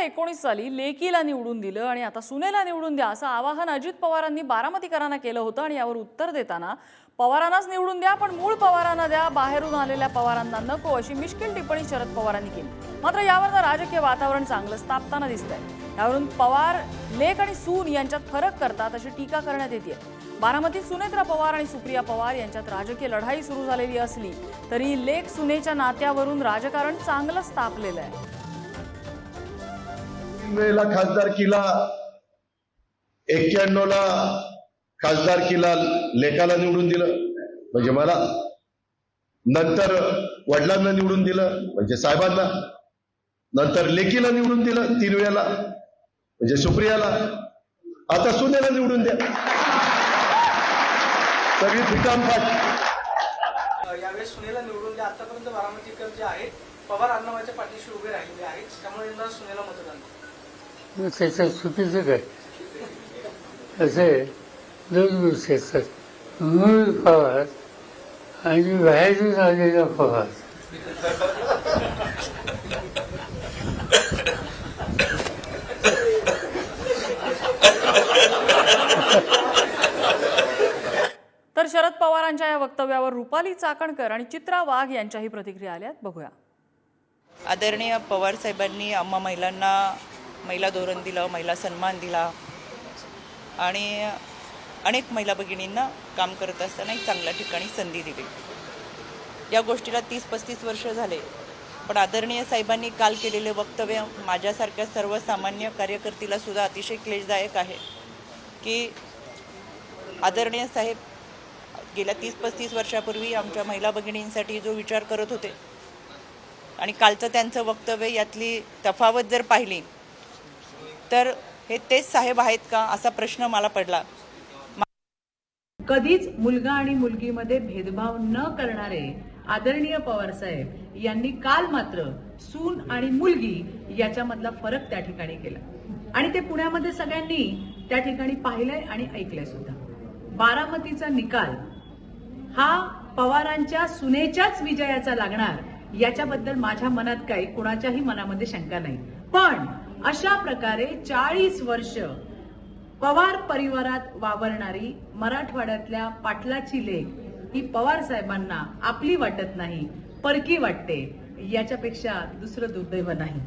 एकोणीस साली लेकीला निवडून दिलं आणि आता सुनेला निवडून द्या असं आवाहन अजित पवारांनी बारामतीकरांना केलं होतं आणि यावर उत्तर देताना पवारांनाच निवडून द्या पण मूळ पवारांना द्या बाहेरून आलेल्या पवारांना नको अशी मिश्किल टिप्पणी शरद पवारांनी केली. मात्र यावर राजकीय वातावरण चांगलंच तापताना दिसतंय. यावरून पवार लेख आणि सून यांच्यात फरक करतात अशी टीका करण्यात येते बारामतीत सुनेत्रा पवार आणि सुप्रिया पवार यांच्यात राजकीय लढाई सुरू झालेली असली तरी लेख सुनेच्या नात्यावरून राजकारण चांगलंच तापलेलं आहे. वेळेला खासदार किला एक्क्याण्णव ला खासदार किला लेखाला निवडून दिलं. म्हणजे मला नंतर वडिलांना निवडून दिलं म्हणजे साहेबांना. नंतर लेकीला निवडून दिलं तीन वेळेला. म्हणजे सुप्रियाला. आता सुनेला निवडून द्या. सगळी फिटामफाट यावेळेस सुनेला निवडून द्या. आतापर्यंत बारामतीकर जे आहेत पवार अण्णावाच्या पाठीशी उभे राहिलेले आहेत. त्यामुळे यंदा सुनेला मतदान. त्याच्यात चुकीचं काय? असे दोन गोष्टी असतात मूळ पवार आणि बाहेरून आलेला पवार तर शरद पवारांच्या या वक्तव्यावर रुपाली चाकणकर आणि चित्रा वाघ यांच्याही प्रतिक्रिया आल्यात. बघूया. आदरणीय पवार साहेबांनी आम्हा महिलांना महिला धोरण दिलं महिला सन्मान दिला. आणि अनेक महिला भगिनींना काम करत असताना एक चांगल्या ठिकाणी संधी दिली. या गोष्टीला तीस पस्तीस वर्ष झाले. पण आदरणीय साहेबांनी काल केलेले वक्तव्य माझ्यासारख्या सर्वसामान्य कार्यकर्तीला सुद्धा अतिशय क्लेशदायक आहे. की आदरणीय साहेब गेल्या तीस पस्तीस वर्षापूर्वी आमच्या महिला भगिनींसाठी जो विचार करत होते आणि कालचं त्यांचं वक्तव्य यातली तफावत जर पाहिली तर हे तेच साहेब आहेत का असा प्रश्न मला पडला. कधीच मुलगा आणि मुलगीमध्ये भेदभाव न करणारे आदरणीय पवार साहेब यांनी काल मात्र सून आणि मुलगी याच्यामधला फरक त्या ठिकाणी केला. आणि ते पुण्यामध्ये सगळ्यांनी त्या ठिकाणी पाहिलंय आणि ऐकलंय सुद्धा. बारामतीचा निकाल हा पवारांच्या सुनेच्याच विजयाचा लागणार याच्याबद्दल माझ्या मनात काही कुणाच्याही मनामध्ये शंका नाही. पण अशा प्रकारे चाळीस वर्ष पवार परिवारात वावरणारी मराठवाड्यातल्या पाटलाची लेख ही पवार साहेबांना आपली वाटत नाही परकी वाटते. याच्यापेक्षा दुसरं दुर्दैव नाही.